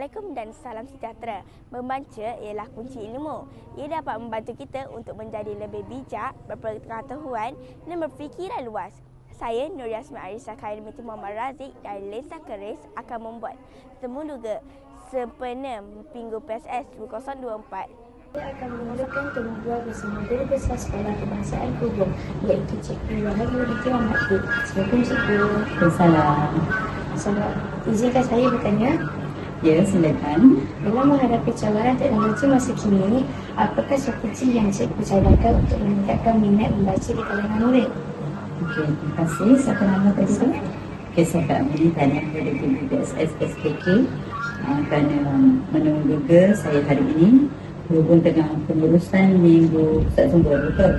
Assalamualaikum dan salam sejahtera. Membaca ialah kunci ilmu. Ia dapat membantu kita untuk menjadi lebih bijak, berpengetahuan dan berfikiran luas. Saya Nur Yasmin Arisa Khairi Muhammad Razik dari Lesa Keris akan membuat temuduga sempena Minggu PSS 2024 Saya akan memulakan temubual bersama guru besar sekolah kebangsaan Kubur iaitu Cikgu Wahyu Binti Muhammad. Assalamualaikum Cikgu. Salam. Salam. Izinkan saya bertanya, Ya, silakan. dalam menghadapi cabaran teknologi masa kini, apakah strategi yang Cikgu cadangkan untuk meningkatkan minat membaca di kalangan murid? Okey, terima kasih. Siapa nama tadi tu? Okey, saya Kak Amini tanya kepada Guru BSS SKK uh, kerana menunggu juga saya hari ini berhubung dengan pengurusan minggu Pusat Sumber, betul?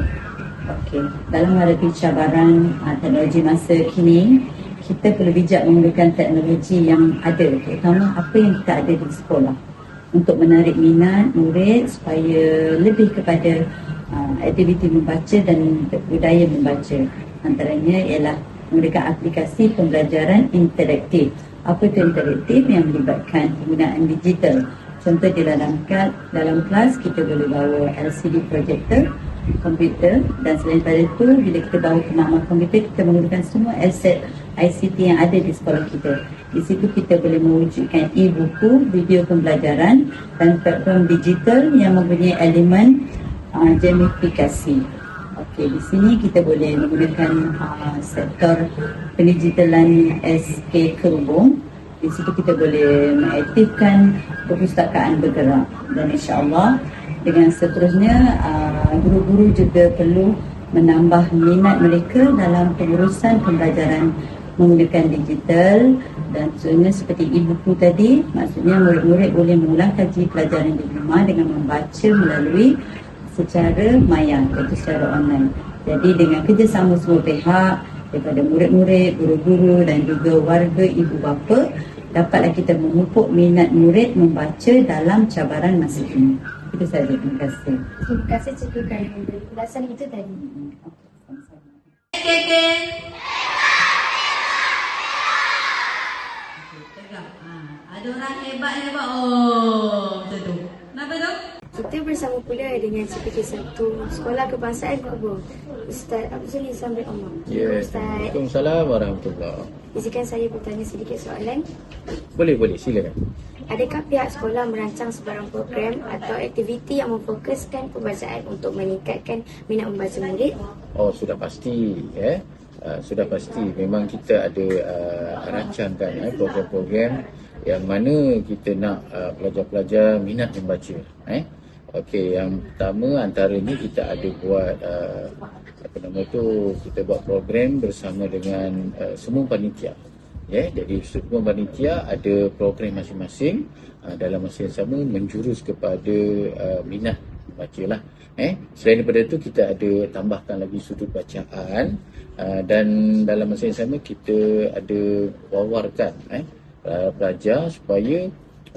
Okey, dalam menghadapi cabaran uh, teknologi masa kini, kita perlu bijak menggunakan teknologi yang ada, terutama apa yang kita ada di sekolah untuk menarik minat murid supaya lebih kepada uh, aktiviti membaca dan budaya membaca. Antaranya ialah menggunakan aplikasi pembelajaran interaktif. Apa itu interaktif yang melibatkan penggunaan digital. Contoh di dalam dalam kelas kita boleh bawa LCD projector, komputer dan selain daripada itu bila kita bawa kemahiran komputer kita menggunakan semua aset ICT yang ada di sekolah kita. Di situ kita boleh mewujudkan e-buku, video pembelajaran dan platform digital yang mempunyai elemen uh, gamifikasi. Okey, di sini kita boleh menggunakan uh, sektor pendigitalan SK Kerubung. Di situ kita boleh mengaktifkan perpustakaan bergerak dan insya-Allah dengan seterusnya uh, guru-guru juga perlu menambah minat mereka dalam pengurusan pembelajaran menggunakan digital dan seterusnya seperti e-buku tadi maksudnya murid-murid boleh mengulang kaji pelajaran di rumah dengan membaca melalui secara maya iaitu secara online. Jadi dengan kerjasama semua pihak daripada murid-murid, guru-guru dan juga warga ibu bapa dapatlah kita memupuk minat murid membaca dalam cabaran masa ini. Itu saja. Terima kasih. Terima kasih Cikgu kerana memberi penjelasan itu tadi. SKK. Tegak. Ha, ada orang hebat hebat. Oh, macam tu. Kenapa tu? Kita bersama pula dengan CPK1 Sekolah Kebangsaan Kubur Ustaz Abdul Nizam bin Omar. Ya, Ustaz, Waalaikumsalam warahmatullahi izinkan saya bertanya sedikit soalan. Boleh, boleh, silakan. Adakah pihak sekolah merancang sebarang program atau aktiviti yang memfokuskan pembacaan untuk meningkatkan minat membaca murid? Oh, sudah pasti ya. Uh, sudah pasti memang kita ada uh, rancangkan eh, program-program yang mana kita nak uh, pelajar-pelajar minat membaca eh. Okey, yang pertama antaranya kita ada buat uh, apa nama tu kita buat program bersama dengan uh, semua panitia. Ya, yeah, jadi semua panitia ada program masing-masing uh, dalam masa yang sama menjurus kepada uh, minat baca lah. Eh, selain daripada itu kita ada tambahkan lagi sudut bacaan uh, dan dalam masa yang sama kita ada wawarkan eh pelajar supaya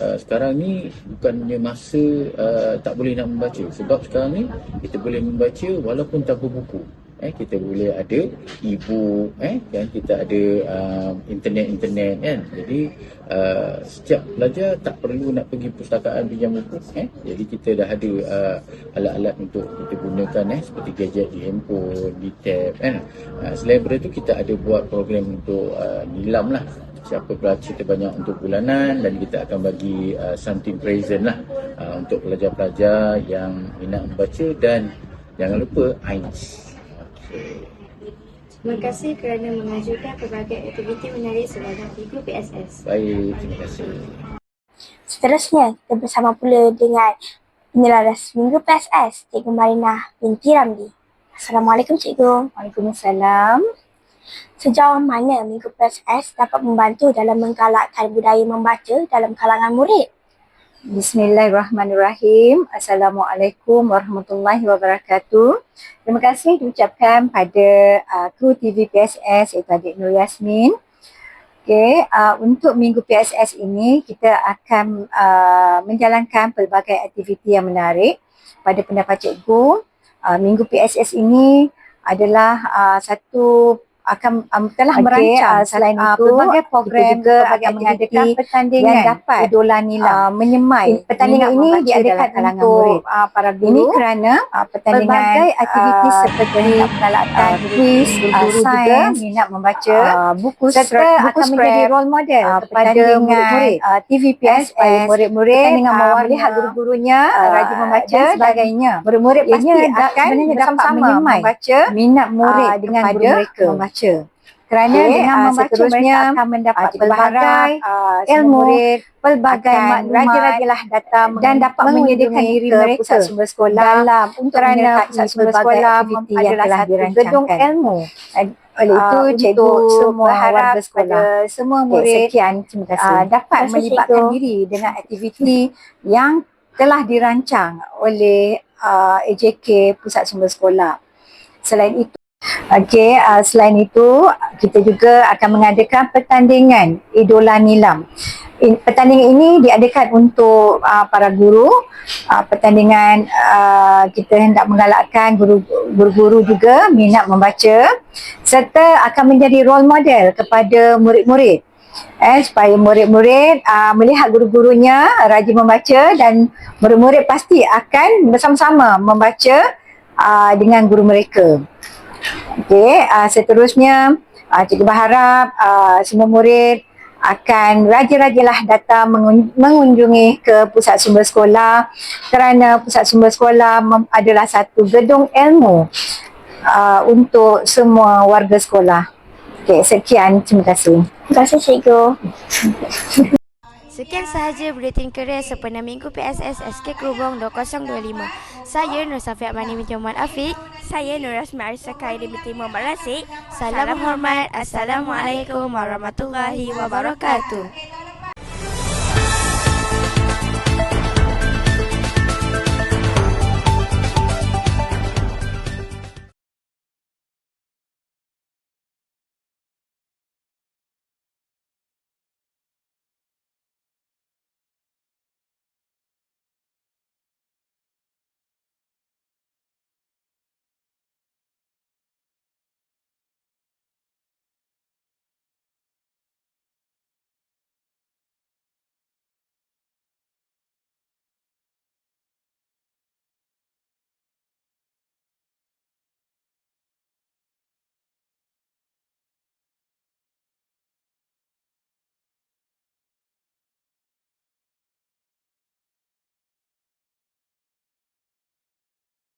uh, sekarang ni bukannya masa uh, tak boleh nak membaca. Sebab sekarang ni kita boleh membaca walaupun tanpa buku. Eh kita boleh ada e-book eh kan kita ada uh, internet-internet kan. Jadi uh, setiap pelajar tak perlu nak pergi pustakaan pinjam buku eh. Jadi kita dah ada uh, alat-alat untuk kita gunakan eh seperti gadget di handphone di tab kan uh, selain daripada tu kita ada buat program untuk uh, nilam lah siapa baca terbanyak untuk bulanan dan kita akan bagi uh, something present lah uh, untuk pelajar-pelajar yang minat membaca dan jangan lupa AINS. Okay. Terima kasih kerana mengajukan pelbagai aktiviti menarik sebagai figur PSS. Baik, terima kasih. Seterusnya, kita bersama pula dengan penyelaras Minggu PSS, Cikgu Marinah binti Ramli. Assalamualaikum Cikgu. Waalaikumsalam. Sejauh mana Minggu PSS dapat membantu dalam menggalakkan budaya membaca dalam kalangan murid? Bismillahirrahmanirrahim. Assalamualaikum warahmatullahi wabarakatuh. Terima kasih diucapkan pada uh, kru TV PSS iaitu adik Nur Yasmin. Okay, uh, untuk minggu PSS ini kita akan uh, menjalankan pelbagai aktiviti yang menarik pada pendapat cikgu. Uh, minggu PSS ini adalah uh, satu akan um, telah Okey, merancang uh, selain uh, itu, pelbagai program juga pelbagai akan mengadakan pertandingan yang dapat idola nila. uh, menyemai Pertandingan ini membaca diadakan untuk, murid. Uh, para guru Ini kerana uh, pertandingan pelbagai aktiviti uh, seperti uh, quiz, uh, guru-guru juga sains, minat membaca uh, buku serta buku akan menjadi role model uh, kepada murid-murid uh, TVPS supaya murid-murid pertandingan uh, melihat guru-gurunya uh, rajin membaca dan sebagainya. murid-murid pasti akan bersama-sama membaca minat murid uh, dengan guru mereka. membaca. Kerana Okey, dengan uh, membaca mereka akan mendapat uh, kita pelbagai uh, ilmu, murid pelbagai akan maklumat datang dan dapat menyediakan diri mereka pusat sumber sekolah dalam untuk kerana pusat sumber sekolah aktiviti yang telah dirancangkan. gedung ilmu. Oleh itu, Uh, cikgu semua sekolah kepada semua murid sekian, terima kasih. uh, dapat Terima kasih, melibatkan cikgu. diri dengan aktiviti yang telah dirancang oleh uh, AJK Pusat Sumber Sekolah. Selain itu, Okey, uh, selain itu kita juga akan mengadakan pertandingan idola nilam. In, pertandingan ini diadakan untuk uh, para guru. Uh, pertandingan uh, kita hendak menggalakkan guru- guru-guru juga minat membaca serta akan menjadi role model kepada murid-murid. Eh, supaya murid-murid uh, melihat guru-gurunya rajin membaca dan murid-murid pasti akan bersama-sama membaca uh, dengan guru mereka. Okey, uh, seterusnya uh, cikgu berharap uh, semua murid akan rajin-rajinlah datang mengun- mengunjungi ke pusat sumber sekolah kerana pusat sumber sekolah adalah satu gedung ilmu uh, untuk semua warga sekolah. Okey, sekian. Terima kasih. Terima kasih cikgu. Sekian sahaja Buletin Kerja sempena Minggu PSS SK Kerubong 2025. Saya Nur Safiat Mani binti Muhammad Afiq. Saya Nur Rasmi Arisa Khairi binti Muhammad Rasik. Salam hormat. Assalamualaikum warahmatullahi wabarakatuh.